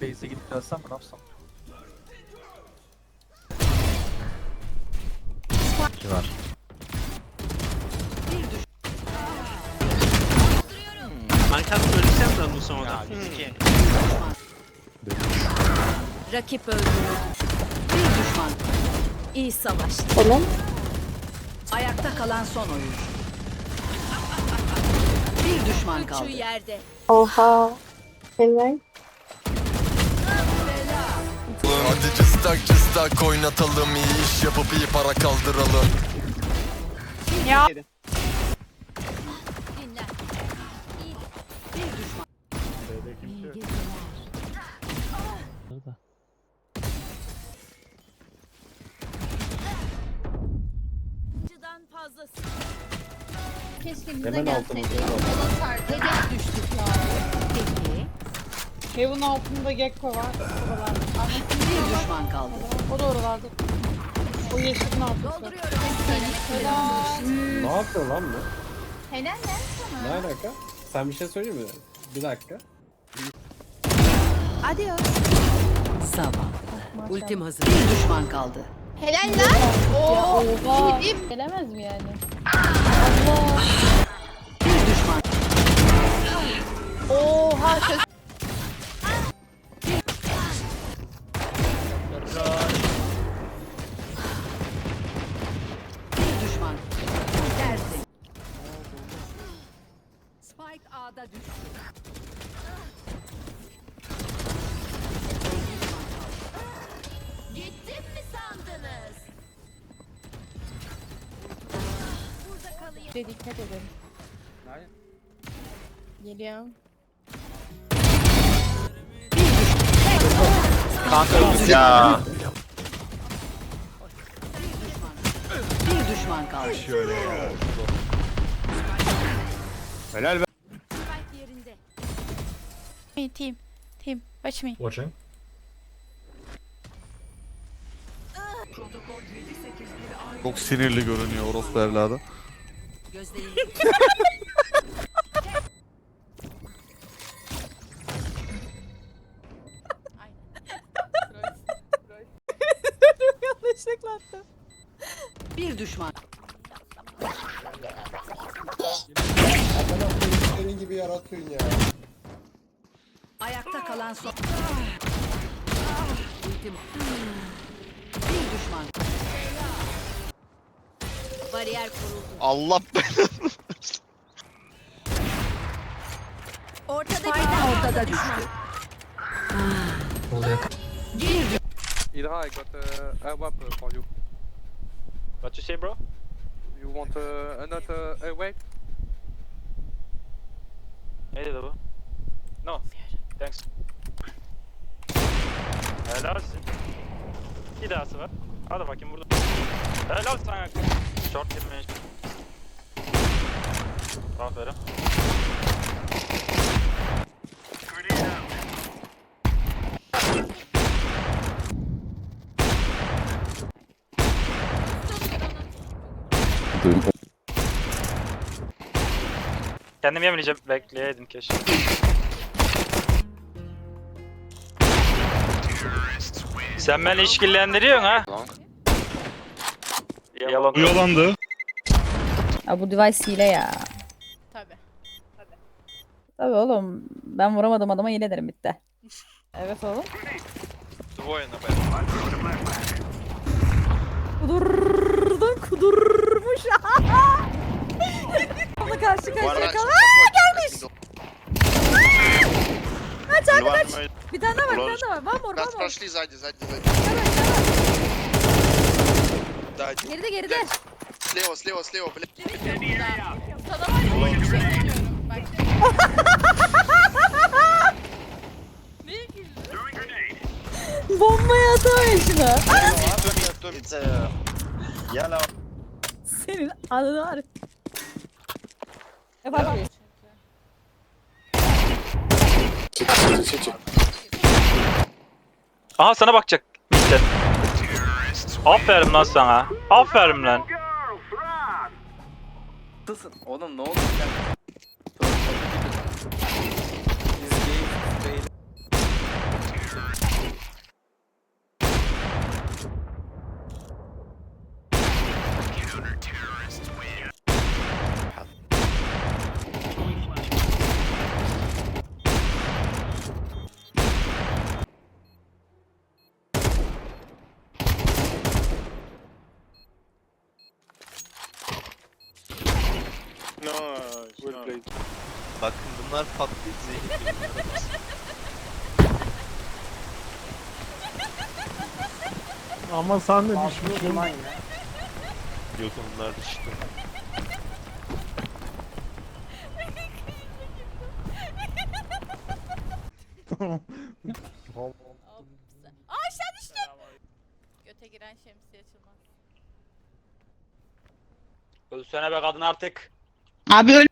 Base'e gidip gelsem mi ne yapsam? İki var. Minecraft ölürsem ben bu sonradan. Rakip öldürüldü. Bir düşman. İyi savaştı. Oğlum. Ayakta kalan son oyuncu. Bir düşman kaldı. Üçü yerde. Oha. Evet. Hadi cıstak cıstak oynatalım iyi iş yapıp iyi para kaldıralım Dinlen. Bir düşman. Acıdan fazlası. Keşke bize Hemen gelseydi. altımızda var. Yola sardı. Hedef düştü. Peki. Evin altında Gekko var. Oralarda. Bir düşman kaldı. O da oralarda. O yeşilin altında. Dolduruyorum. Ne yapıyor lan bu? Helal lan Ne sana. alaka? Sen bir şey söyleyeyim mi? Bir dakika. Adios. Sabah. Ultim hazır. Bir düşman kaldı. Helal lan. Oo. Oha. Gidip. Gelemez mi yani? Bir düşman. Oha. Kötü. A'da düştü. Gittim mi sandınız? Burada kalayım. Şey dikkat edin. Geliyorum. Ya. Bir düşman kaldı. Helal be. Team. Team. Watch me. Watching. Çok sinirli görünüyor orospu evladı. Gözlerini Yanlışlıkla attım. bir düşman. Senin gibi yaratıyorsun ya. Ayakta kalan son. Ultim. Bir düşman. Bariyer kuruldu. Allah be. Ortada Spike ortada düştü. Bir Hydra, I got uh, a wap for you. What you say bro? You want uh, another uh, wave? Neydi bu? No. Thanks. Helalsin. Bir dahası var. Hadi bakayım burada. Helal sana. Short girmeye. Aferin. Kendim yemeyeceğim. Bekleyeydim keşke. Sen beni işkillendiriyorsun ha. Yalan. Yalandı. Ya bu device hile ya. Tabii. Tabii oğlum. Ben vuramadım adama hile derim bitti. Evet oğlum. Kudurdun kudurmuş. Ona karşı karşıya kal. Aa, gelmiş. Kaç abi kaç. Bir tane daha var bir tane daha var. Var mor var mor. прошли сзади, сзади, сзади. Да, один. Geride geride. Слева, слева, слева, блядь. Sana var ya oyun bir şey demiyorum. Bak. Niye güldün? Bombaya atamayın şunu. It's a yellow. Senin adını var. Yapar Aha sana bakacak. Bitti. Aferin lan sana. Aferin lan. Oğlum ne oldu ya? Bakın bunlar patlayıp zehir gibi. Ama sen de düşmüşsün. Yok onlar düştü. Ops. Aa aşağı düştüm. Göte giren şemsiye açılmaz. Ölsene be kadın artık. Abi öyle.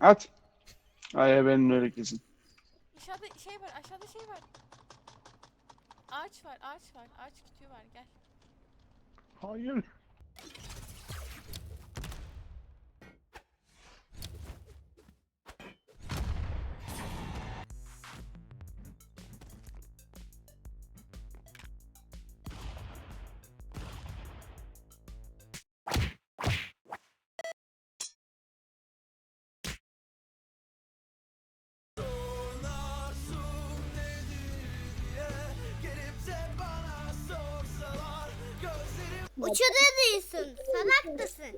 At. Ay benim öyle kesin. Aşağıda şey var aşağıda şey var. Ağaç var ağaç var ağaç kütüğü var gel. Hayır. Uçuda değilsin. Salak mısın?